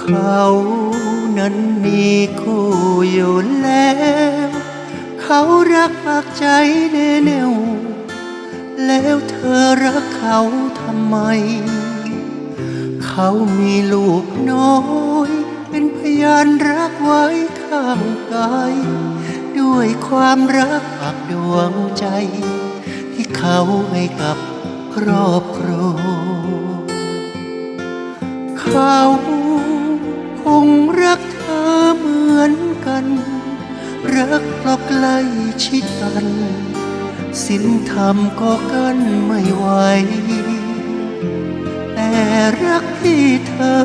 เขานั้นมีคู่อยู่แล้ว เขารักปากใจแน่วแล้วเธอรักเขาทำไม เขามีลูกน้อย เป็นพยานรักไว้ข้างกาย ด้วยความรักปากดวงใจ ที่เขาให้กับครอบครัวเขา รักเราใกล้ชิดกันสินธรรมก็กันไม่ไหว แต่รักที่เธอ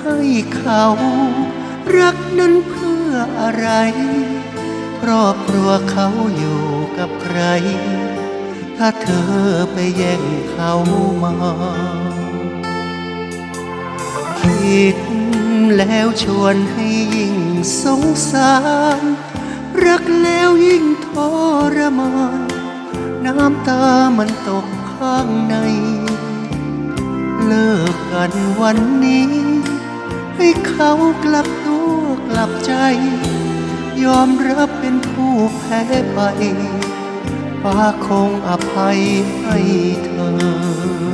ให้เขา รักนั้นเพื่ออะไร ครอบครัวเขาอยู่กับใคร ถ้าเธอไปแย่งเขามาคิดแล้วชวนให้ยิ่งสงสาร รักแล้วยิ่งทรมานน้ำตามันตกข้างใน เลิกกันวันนี้ ให้เขากลับตัวกลับใจ ยอมรับเป็นผู้แพ้ไปฟ้าคงอภัยให้เธอ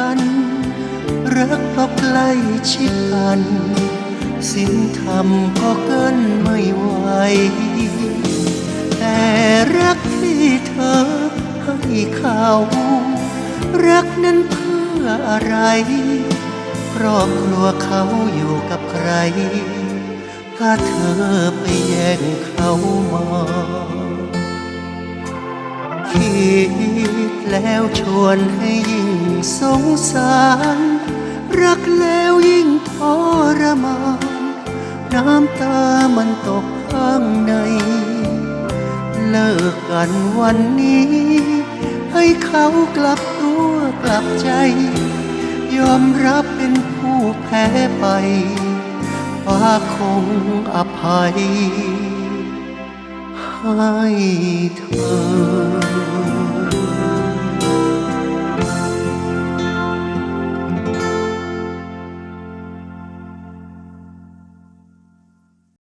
กัน รักเพราะใกล้ชิดกันสินธรรมก็เกินไม่ไหว แต่รักที่เธอให้เขา รักนั้นเพื่ออะไร ครอบครัวเขาอยู่กับใคร ถ้าเธอไปแย่งเขามา คิดแล้วชวนให้ยิ่งสงสาร รักแล้วยิ่งทรมาน น้ำตามันตกข้างใน เลิกกันวันนี้ ให้เขากลับตัวกลับใจ ยอมรับเป็นผู้แพ้ไปฟ้าคงอภัย ให้เธอ